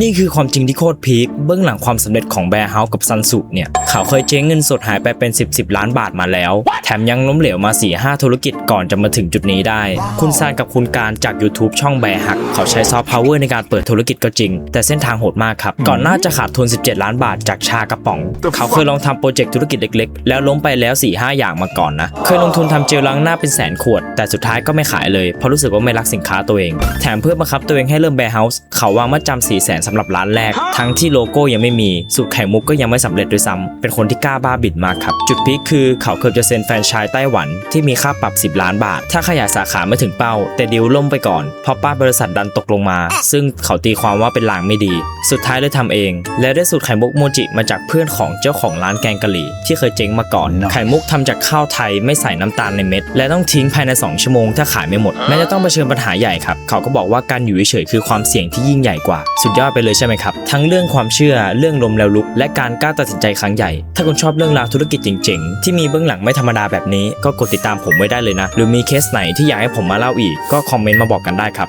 นี่คือความจริงที่โคตรพีคเบื้องหลังความสำเร็จของแบร์เฮาส์กับซันสุเนี่ย เขาเคยเจ๊งเงินสดหายไปเป็น 10 10ล้านบาทมาแล้ว แถมยังล้มเหลวมา4-5ธุรกิจก่อนจะมาถึงจุดนี้ได้ คุณซานกับคุณการจาก YouTube ช่องแบร์ฮัก เขาใช้ซอฟต์พาวเวอร์ในการเปิดธุรกิจก็จริง แต่เส้นทางโหดมากครับ ก่อนหน้าจะขาดทุน 17 ล้านบาทจากชากระป๋อง เขาเคยลองทำโปรเจกต์ธุรกิจเล็กๆ แล้วล้มไปแล้ว4-5อย่างมาก่อนนะเคยลงทุนทำเจลล้างหน้าเป็นแสนขวด แต่สุดท้ายก็ไม่ขายเลยเพราะรู้สึกว่าไม่รักสินค้าตัวเอง แถมเพื่อบังคับตัวเองให้เริ่มแบร์เฮาส์เขาวางมาจำ4 0 0 0 0สำหรับร้านแรก ทั้งที่โลโก้ยังไม่มีสูตรไข่มุกก็ยังไม่สำเร็จด้วยซ้ำเป็นคนที่กล้าบ้าบิดมากครับ จุดพีคคือเขาเคยจะเซ็นแฟรนไชส์ไต้หวันที่มีค่าปรับ 10 ล้านบาท ถ้าขยายสาขาไม่ถึงเป้า แต่ดีลล่มไปก่อนเพราะป้ายบริษัทดันตกลงมา ซึ่งเขาตีความว่าเป็นลางไม่ดี สุดท้ายเลยทำเอง และได้สูตรไข่มุกโมจิมาจากเพื่อนของเจ้าของร้านแกงกะหรี่ที่เคยเจ๊งมาก่อน ไข่มุกทำจากข้าวไทยไม่ใส่น้ำตาลในเม็ด และต้องทิ้งภายใน 2 ชั่วโมงถ้าขายไม่หมดแม้จะต้องเผชิญปัญหาใหญ่ครับ เขาก็บอกว่าการอยู่เฉยๆคือความเสี่ยงที่ยิ่งใหญ่กว่า สุดยอดไปเลยใช่ไหมครับ ทั้งเรื่องความเชื่อเรื่องลมแล้วลุก และการกล้าตัดสินใจครั้งใหญ่ ถ้าคุณชอบเรื่องราวธุรกิจจริงๆ ที่มีเบื้องหลังไม่ธรรมดาแบบนี้ก็กดติดตามผมไว้ได้เลยนะ หรือมีเคสไหนที่อยากให้ผมมาเล่าอีกก็คอมเมนต์มาบอกกันได้ครับ